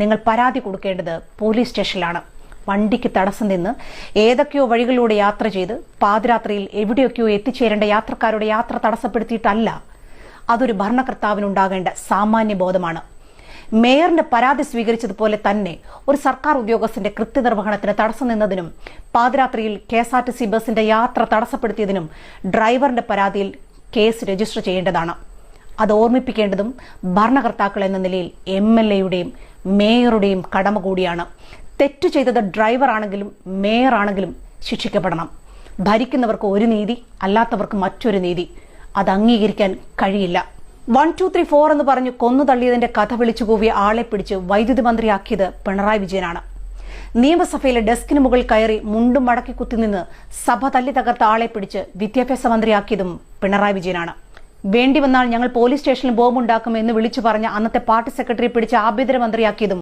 നിങ്ങൾ പരാതി കൊടുക്കേണ്ടത് പോലീസ് സ്റ്റേഷനിലാണ്. വണ്ടിക്ക് തടസ്സം നിന്ന് ഏതൊക്കെയോ വഴികളിലൂടെ യാത്ര ചെയ്ത് പാതിരാത്രിയിൽ എവിടെയൊക്കെയോ എത്തിച്ചേരേണ്ട യാത്രക്കാരുടെ യാത്ര തടസ്സപ്പെടുത്തിയിട്ടല്ല. അതൊരു ഭരണകർത്താവിനുണ്ടാകേണ്ട സാമാന്യ ബോധമാണ്. മേയറിന്റെ പരാതി സ്വീകരിച്ചതുപോലെ തന്നെ ഒരു സർക്കാർ ഉദ്യോഗസ്ഥന്റെ കൃത്യനിർവഹണത്തിന് തടസ്സം നിന്നതിനും പാതിരാത്രിയിൽ K S R T C ബസിന്റെ യാത്ര തടസ്സപ്പെടുത്തിയതിനും ഡ്രൈവറിന്റെ പരാതിയിൽ കേസ് രജിസ്റ്റർ ചെയ്യേണ്ടതാണ്. അത് ഓർമ്മിപ്പിക്കേണ്ടതും ഭരണകർത്താക്കൾ എന്ന നിലയിൽ എം എൽ എയുടെയും മേയറുടെയും കടമ കൂടിയാണ്. തെറ്റു ചെയ്തത് ഡ്രൈവർ ആണെങ്കിലും മേയർ ആണെങ്കിലും ശിക്ഷിക്കപ്പെടണം. ഭരിക്കുന്നവർക്ക് ഒരു നീതി അല്ലാത്തവർക്ക് മറ്റൊരു നീതി. അത് അംഗീകരിക്കാൻ കഴിയില്ല. വൺ ടു ത്രീ ഫോർ എന്ന് പറഞ്ഞു കൊന്നു തള്ളിയതിന്റെ കഥ വിളിച്ചു കൂവിയ ആളെ പിടിച്ച് വൈദ്യുതി മന്ത്രിയാക്കിയത് പിണറായി വിജയനാണ്. നിയമസഭയിലെ ഡെസ്കിന് മുകളിൽ കയറി മുണ്ടും മടക്കി കുത്തി നിന്ന് സഭ തല്ലി തകർത്ത ആളെ പിടിച്ച് വിദ്യാഭ്യാസ മന്ത്രിയാക്കിയതും പിണറായി വിജയനാണ്. വേണ്ടി വന്നാൽ ഞങ്ങൾ പോലീസ് സ്റ്റേഷനിൽ ബോംബുണ്ടാക്കും എന്ന് വിളിച്ചു പറഞ്ഞ അന്നത്തെ പാർട്ടി സെക്രട്ടറി പിടിച്ച് ആഭ്യന്തര മന്ത്രിയാക്കിയതും